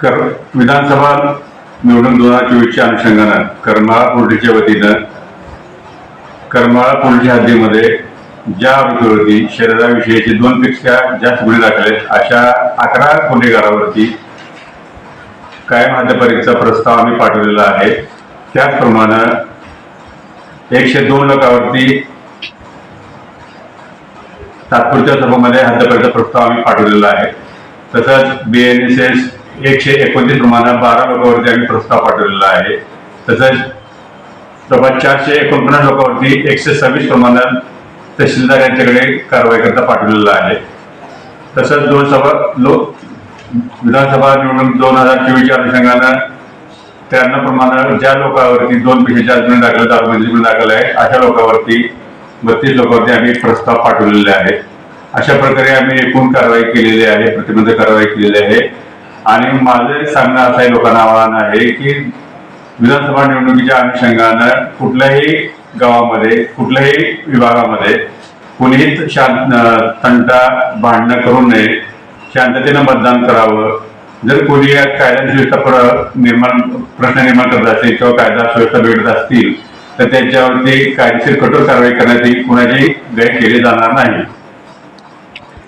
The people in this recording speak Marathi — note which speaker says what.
Speaker 1: कर विधानसभा निवडणूक दोन हजार चोवीसच्या अनुषंगानं करमाळा पोलिसच्या वतीनं करमाळा पोलीस हद्दीमध्ये ज्या आरोपीवरती शरीराविषयीचे दोन पेक्षा जास्त गुन्हे दाखल आहेत अशा अकरा गुन्हेगारावरती कायम हद्दपरीक्षा प्रस्ताव आम्ही पाठवलेला आहे. त्याचप्रमाणे एकशे दोन लोकांवरती तात्पुरत्या सभामध्ये हद्दपर्यंत प्रस्ताव आम्ही पाठवलेला आहे. तसंच बी एन एस एस एकशे एकोणतीस प्रमाणे बारा लोकांवरती आम्ही प्रस्ताव पाठवलेला आहे. तसंच जवळ चारशे एकोणपन्नास लोकांवरती एकशे सव्वीस प्रमाणात तहसीलदार यांच्याकडे कारवाई करता पाठवलेला आहे. तसंच दोन सभा लोक विधानसभा निवडणूक दोन हजार चोवीसच्या अनुषंगानं त्यांना प्रमाणे ज्या लोकांवरती दोन पेक्षा जास्त गुन्हे दाखल दारूबंदी गुन्हे दाखल आहे अशा लोकांवरती बत्तीस लोकांवरती आम्ही प्रस्ताव पाठवलेले आहेत. अशा प्रकारे आम्ही एकूण कारवाई केलेली आहे प्रतिबंध कारवाई केलेली आहे. आणि माझं सांगणं असं आहे लोकांना आव्हान आहे की विधानसभा निवडणुकीच्या अनुषंगानं कुठल्याही गावामध्ये कुठल्याही विभागामध्ये कुणीही शांत तंटा भांडणं करू नये. शांततेनं मतदान करावं. जर कोणी या कायदा प्र- निर्माण प्रश्न निर्माण करत असेल किंवा कायदा सुव्यवस्था बिघडत असतील तर त्याच्यावरती कायदेशीर कठोर कारवाई करण्याची कुणाची गैर केली जाणार नाही.